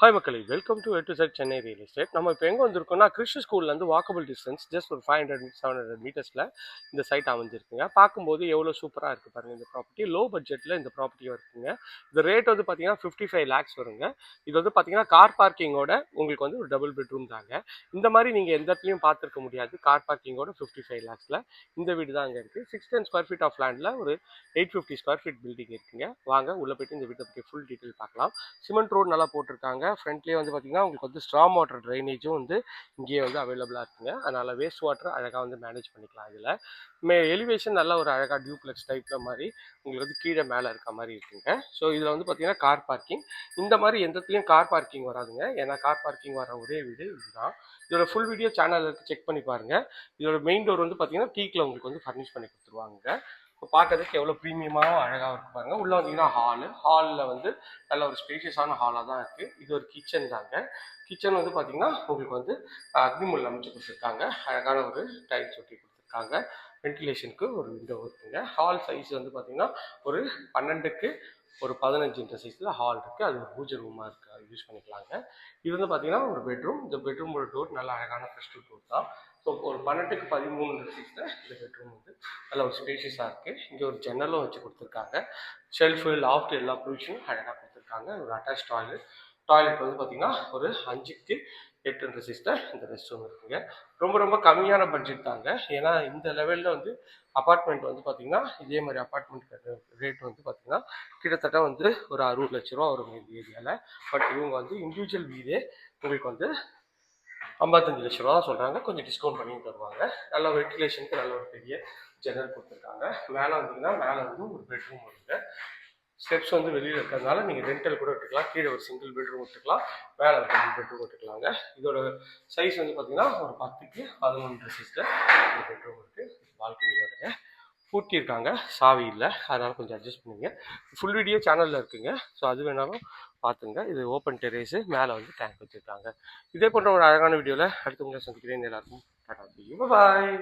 Hi மக்களே. Welcome to எட்டு sir Chennai real estate நம்ம இப்போ எங்கே வந்திருக்கோம்னா கிறிஸ்டி ஸ்கூல்லேருந்து வாக்கபிள் டிஸ்டன்ஸ் ஜஸ்ட் ஒரு ஃபைவ் ஹண்ட்ரட் செவன் ஹண்ட்ரட் மீட்டர்ஸில் இந்த சைட் அமைஞ்சிருக்குங்க. பார்க்கும்போது எவ்வளோ சூப்பராக இருக்குது பாருங்கள் இந்த ப்ராப்பர்ட்டி லோ பட்ஜெட்டில் இந்த ப்ராப்பர்ட்டி இருக்குங்க. இந்த ரேட் வந்து பார்த்தீங்கன்னா ஃபிஃப்டி ஃபைவ் லேக்ஸ் வருங்க. இது வந்து பார்த்தீங்கன்னா கார் பார்க்கிங்கோட உங்களுக்கு வந்து ஒரு டபுள் பெட்ரூம் தாங்க. இந்த மாதிரி நீங்கள் எந்த இடத்துலையும் பார்த்துருக்க முடியாது. கார் பார்க்கிங்கோட ஃபிஃப்டி ஃபைவ் லேக்ஸில் இந்த வீடு தான் அங்கே இருக்குது six ten square feet of லேண்டில் ஒரு eight fifty square feet building இருக்குங்க. வாங்க உள்ளே போயிட்டு இந்த வீட்டை பற்றி ஃபுல் டீட்டெயில் பார்க்கலாம். சிமெண்ட் ரோடு நல்லா போட்டிருக்காங்க. ஃப்ரண்ட்லேயே வந்து பார்த்தீங்கன்னா உங்களுக்கு வந்து ஸ்ட்ராங் வாட்டர் ட்ரைனேஜும் வந்து இங்கேயே வந்து அவைலபிளாக இருக்குங்க. அதனால் வேஸ்ட் வாட்டர் அழகாக வந்து மேனேஜ் பண்ணிக்கலாம் இதில். மே எலிவேஷன் நல்ல ஒரு அழகாக டியூப்ளெக்ஸ் டைப்பில் மாதிரி உங்களுக்கு வந்து கீழே மேலே இருக்க மாதிரி இருக்குங்க. ஸோ இதில் வந்து பார்த்தீங்கன்னா கார் பார்க்கிங் இந்த மாதிரி எந்தத்துலையும் கார் பார்க்கிங் வராதுங்க. ஏன்னா கார் பார்க்கிங் வர ஒரே வீடு இதுதான். இதோட ஃபுல் வீடியோ சேனலில் இருக்குது செக் பண்ணி பாருங்கள் இதோட மெயின் டோர் வந்து பார்த்தீங்கன்னா டீக்கில் உங்களுக்கு வந்து ஃபர்னிஷ் பண்ணி கொடுத்துருவாங்க. இப்போ பார்க்கறதுக்கு எவ்வளோ ப்ரீமியமாகவும் அழகாக இருக்கு பாருங்க. உள்ளே வந்தீங்கன்னா ஹாலு ஹாலில் வந்து நல்ல ஒரு ஸ்பேஷியஸான ஹாலாக தான் இருக்குது இது ஒரு கிச்சன் தாங்க. கிச்சன் வந்து பார்த்தீங்கன்னா உங்களுக்கு வந்து அக்னிமுள் அமைச்சு கொடுத்துருக்காங்க. அழகான ஒரு டைல்ஸ் ஒட்டி கொடுத்துருக்காங்க. வென்டிலேஷனுக்கு ஒரு விண்டோ இருக்குங்க. ஹால் சைஸ் வந்து பார்த்தீங்கன்னா ஒரு பன்னெண்டுக்கு ஒரு பதினஞ்சு சைஸில் ஹால் இருக்குது அது ஒரு பூஜை ரூமாக இருக்குது அது யூஸ் பண்ணிக்கலாங்க. இது வந்து பார்த்தீங்கன்னா ஒரு பெட்ரூம் இந்த பெட்ரூமோட டோர் நல்ல அழகான ஃபஸ்ட்டு டோர் தான். ஸோ ஒரு பன்னெண்டுக்கு பதிமூணு சைஸில் இந்த பெட்ரூம் வந்து. நல்ல ஒரு ஸ்பேஷியஸாக இருக்குது இங்கே ஒரு ஜன்னலும் வச்சு கொடுத்துருக்காங்க. ஷெல்ஃபு லாஃப்ட் எல்லா ப்ரொவிஷனும் அழகாக கொடுத்துருக்காங்க. ஒரு அட்டாச் டாய்லெட் டாய்லெட் வந்து பார்த்திங்கன்னா ஒரு அஞ்சுக்கு எட்டுன்ற சைஸில் இந்த ரெஸ்ட் ரூம் இருக்குங்க. ரொம்ப ரொம்ப கம்மியான பட்ஜெட் தாங்க. ஏன்னா இந்த லெவலில் வந்து அப்பார்ட்மெண்ட் வந்து பார்த்தீங்கன்னா இதே மாதிரி அப்பார்ட்மெண்ட் ரேட் வந்து பார்த்திங்கன்னா கிட்டத்தட்ட வந்து ஒரு அறுபது லட்ச ரூபா வரும் இந்த ஏரியாவில் பட் இவங்க வந்து இண்டிவிஜுவல் வீடே உங்களுக்கு வந்து ஐம்பத்தஞ்சு லட்ச ரூபா தான் சொல்கிறாங்க கொஞ்சம் டிஸ்கவுண்ட் பண்ணி தருவாங்க. நல்ல வென்டிலேஷனுக்கு நல்ல ஒரு பெரிய ஜன்னல் கொடுத்துருக்காங்க. மேலே வந்தீங்கன்னா மேலே வந்து ஒரு பெட்ரூம் வருங்க ஸ்டெப்ஸ் வந்து வெளியில் இருக்கிறதுனால நீங்கள் ரெண்டல் கூட விட்டுக்கலாம் கீழே ஒரு சிங்கிள் பெட்ரூம் விட்டுக்கலாம் மேலே ஒரு டபுள் பெட்ரூம் விட்டுக்கலாங்க இதோட சைஸ் வந்து பார்த்தீங்கன்னா ஒரு பத்துக்கு பதினொன்று சைஸில் ஒரு பெட்ரூம் இருக்குது பால்கனி வருங்க பூட்டியிருக்காங்க. சாவி இல்லை. அதனால் கொஞ்சம் அட்ஜஸ்ட் பண்ணுங்க. ஃபுல் வீடியோ சேனலில் இருக்குங்க. ஸோ அது வேணாலும் பார்த்துங்க இது ஓப்பன் டெரேஸு மேலே வந்து டேங்க் வச்சுருக்காங்க. இதே போன்ற ஒரு அழகான வீடியோவில் அடுத்தவங்களை சந்திக்கிறேன். எல்லாருக்கும் பாய்